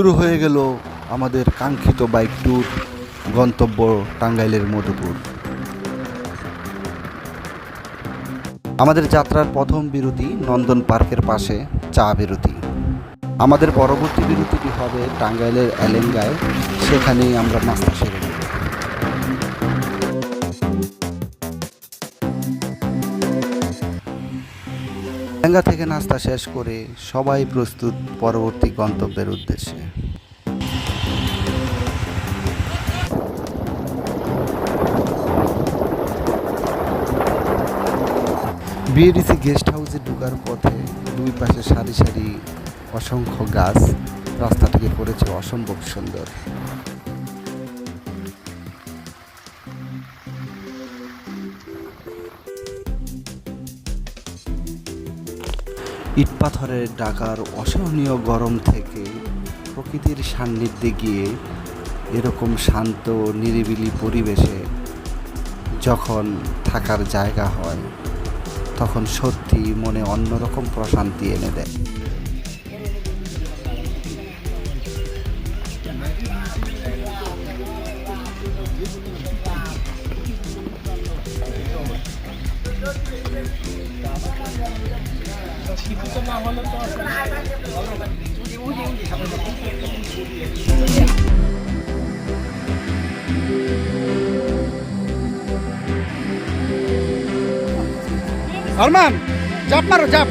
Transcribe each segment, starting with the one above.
শুরু হয়ে গেল আমাদের কাঙ্ক্ষিত বাইক ট্যুর গন্তব্য টাঙ্গাইলের মধুপুর। আমাদের যাত্রার প্রথম বিরতি নন্দন পার্কের পাশে চা বিরতি। আমাদের পরবর্তী বিরতিটি হবে টাঙ্গাইলের অ্যালেঙ্গায় সেখানেই আমরা নাস্তা সেরে এলেঙ্গা থেকে নাস্তা শেষ করে সবাই প্রস্তুত পরবর্তী গন্তব্যের উদ্দেশ্যে। বিএডিসি গেস্ট হাউসে ঢুকার পথে দুই পাশে সারি সারি অসংখ্য গাছ রাস্তাটিকে করেছে অসম্ভব সুন্দর। ইট পাথরের ঢাকার অসহনীয় গরম থেকে প্রকৃতির সান্নিধ্যে গিয়ে এরকম শান্ত, নিরিবিলি পরিবেশে যখন থাকার জায়গা হয়, তখন সত্যি মনে অন্যরকম প্রশান্তি এনে দেয়। আরমান জাপ মারো, জাপ।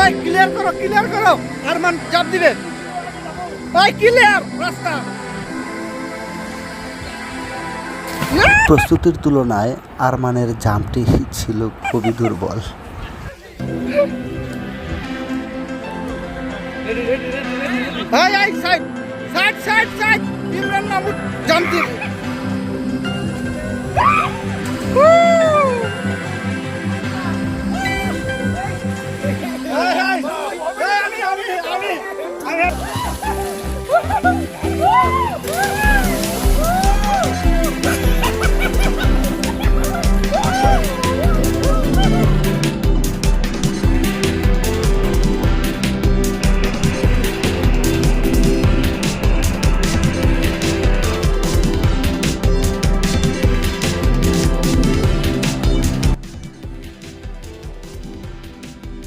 এই ক্লিয়ার করো ক্লিয়ার করো। আরমান, জাপ দিবে। এই ক্লিয়ার রাস্তা। প্রস্তুতির তুলনায় আরমানের জাম্পটি ছিল খুবই দুর্বল। Side side side